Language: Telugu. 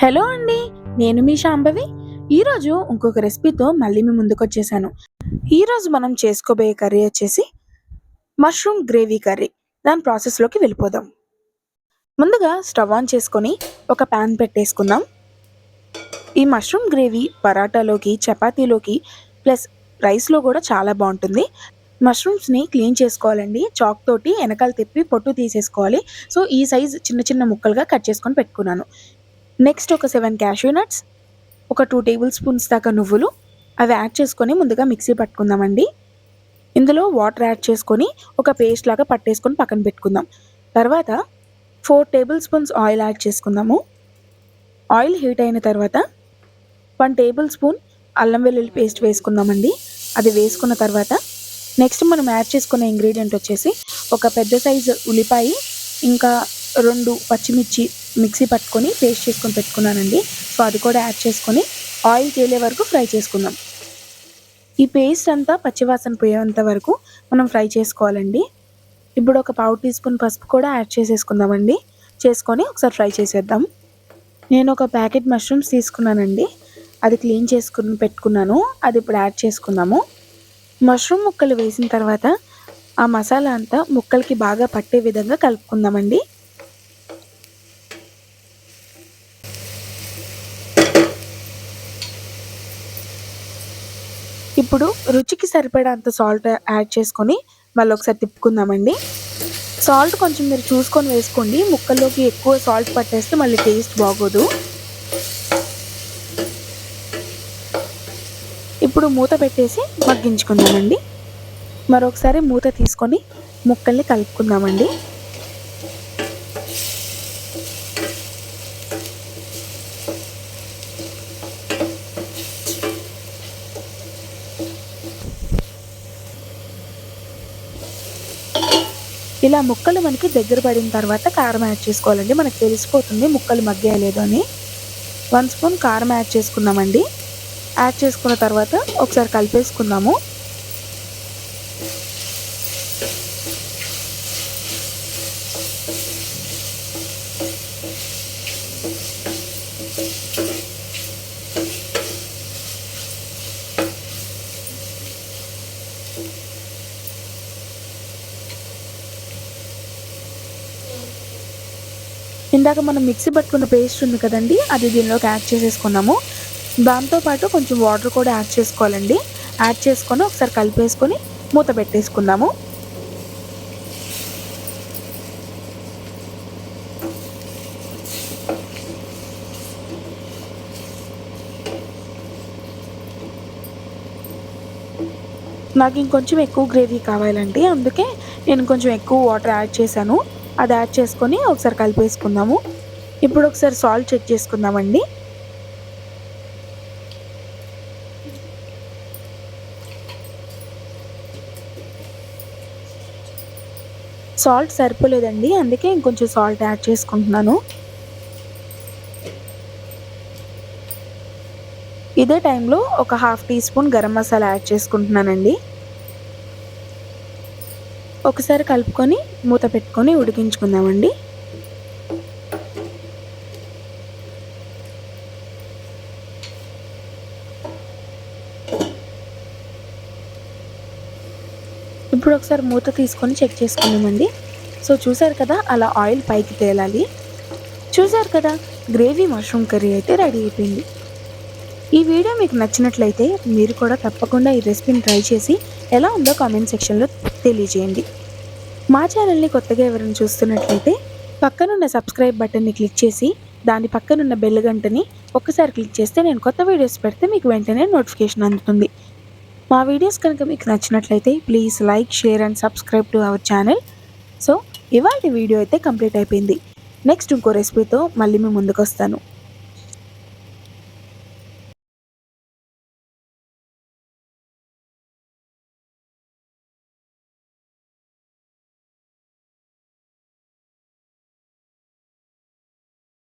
హలో అండి నేను మీ శాంభవి. ఈరోజు ఇంకొక రెసిపీతో మళ్ళీ మీ ముందుకు వచ్చేసాను ఈరోజు మనం చేసుకోబోయే కర్రీ వచ్చేసి మష్రూమ్ గ్రేవీ కర్రీ. దాని ప్రాసెస్లోకి వెళ్ళిపోదాం. ముందుగా స్టవ్ ఆన్ చేసుకొని ఒక ప్యాన్ పెట్టేసుకుందాం. ఈ మష్రూమ్ గ్రేవీ పరాటాలోకి చపాతీలోకి ప్లస్ రైస్లో కూడా చాలా బాగుంటుంది. మష్రూమ్స్ని క్లీన్ చేసుకోవాలండి. చాక్ తోటి వెనకాల తిప్పి పొట్టు తీసేసుకోవాలి. సో ఈ సైజ్ చిన్న చిన్న ముక్కలుగా కట్ చేసుకొని పెట్టుకున్నాను. నెక్స్ట్ ఒక సెవెన్ క్యాష్యూ నట్స్ ఒక టూ టేబుల్ స్పూన్స్ దాకా నువ్వులు అవి యాడ్ చేసుకొని ముందుగా మిక్సీ పట్టుకుందామండి. ఇందులో వాటర్ యాడ్ చేసుకొని ఒక పేస్ట్ లాగా పట్టేసుకొని పక్కన పెట్టుకుందాం. తర్వాత four table spoons oil add చేసుకుందాము. ఆయిల్ హీట్ అయిన తర్వాత వన్ టేబుల్ స్పూన్ అల్లం వెల్లుల్లి పేస్ట్ వేసుకుందామండి. అది వేసుకున్న తర్వాత నెక్స్ట్ మనం యాడ్ చేసుకునే ఇంగ్రీడియంట్ వచ్చేసి ఒక పెద్ద సైజు ఉల్లిపాయ ఇంకా రెండు పచ్చిమిర్చి మిక్సీ పట్టుకొని పేస్ట్ చేసుకొని పెట్టుకున్నానండి. సో అది కూడా యాడ్ చేసుకొని ఆయిల్ తేలే వరకు ఫ్రై చేసుకుందాం. ఈ పేస్ట్ అంతా పచ్చివాసన పోయేంత వరకు మనం ఫ్రై చేసుకోవాలండి. ఇప్పుడు ఒక పావు టీ స్పూన్ పసుపు కూడా యాడ్ చేసేసుకుందామండి. చేసుకొని ఒకసారి ఫ్రై చేసేద్దాం. నేను ఒక ప్యాకెట్ మష్రూమ్స్ తీసుకున్నానండి. అది క్లీన్ చేసుకుని పెట్టుకున్నాను. అది ఇప్పుడు యాడ్ చేసుకుందాము. మష్రూమ్ ముక్కలు వేసిన తర్వాత ఆ మసాలా అంతా ముక్కలకి బాగా పట్టే విధంగా కలుపుకుందామండి. ఇప్పుడు రుచికి సరిపడంత సాల్ట్ యాడ్ చేసుకొని మళ్ళీ ఒకసారి తిప్పుకుందామండి. సాల్ట్ కొంచెం మీరు చూసుకొని వేసుకోండి. ముక్కల్లోకి ఎక్కువ సాల్ట్ పట్టేస్తే మళ్ళీ టేస్ట్ బాగోదు. ఇప్పుడు మూత పెట్టేసి మగ్గించుకుందామండి. మరొకసారి మూత తీసుకొని ముక్కల్ని కలుపుకుందామండి. ఇలా ముక్కలు మనకి దగ్గర పడిన తర్వాత కారం యాడ్ చేసుకోవాలండి. మనకు తెలిసిపోతుంది ముక్కలు మగ్గేయలేదు అని. వన్ స్పూన్ కారం యాడ్ చేసుకున్నామండి. యాడ్ చేసుకున్న తర్వాత ఒకసారి కలిపేసుకుందాము. ఇందాక మనం మిక్సీ పట్టుకున్న పేస్ట్ ఉంది కదండి అది దీనిలోకి యాడ్ చేసేసుకున్నాము. దాంతోపాటు కొంచెం వాటర్ కూడా యాడ్ చేసుకోవాలండి. యాడ్ చేసుకొని ఒకసారి కలిపేసుకొని మూత పెట్టేసుకుందాము. నాకు ఇంకొంచెం ఎక్కువ గ్రేవీ కావాలండి అందుకే నేను కొంచెం ఎక్కువ వాటర్ యాడ్ చేశాను. అది యాడ్ చేసుకొని ఒకసారి కలిపేసుకుందాము. ఇప్పుడు ఒకసారి సాల్ట్ చెక్ చేసుకుందామండి. సాల్ట్ సరిపోలేదండి అందుకే ఇంకొంచెం సాల్ట్ యాడ్ చేసుకుంటున్నాను. ఇదే టైంలో ఒక half tea spoon garam masala add చేసుకుంటున్నానండి. ఒకసారి కలుపుకొని మూత పెట్టుకొని ఉడికించుకుందామండి. ఇప్పుడు ఒకసారి మూత తీసుకొని చెక్ చేసుకుందామండి. సో చూసారు కదా అలా ఆయిల్ పైకి తేలాలి. చూసారు కదా గ్రేవీ మష్రూమ్ కర్రీ అయితే రెడీ అయిపోయింది. ఈ వీడియో మీకు నచ్చినట్లయితే మీరు కూడా తప్పకుండా ఈ రెసిపీని ట్రై చేసి ఎలా ఉందో కామెంట్ సెక్షన్లో తెలియజేయండి. మా ఛానల్ని కొత్తగా ఎవరైనా చూస్తున్నట్లయితే పక్కనున్న సబ్స్క్రైబ్ బటన్ని క్లిక్ చేసి దాని పక్కనున్న బెల్ గంటని ఒక్కసారి క్లిక్ చేస్తే నేను కొత్త వీడియోస్ పెడితే మీకు వెంటనే నోటిఫికేషన్ అందుతుంది. మా వీడియోస్ కనుక మీకు నచ్చినట్లయితే please like share and subscribe to our channel. So ఇవాళ వీడియో అయితే కంప్లీట్ అయిపోయింది. నెక్స్ట్ ఇంకో రెసిపీతో మళ్ళీ మేము ముందుకు వస్తాను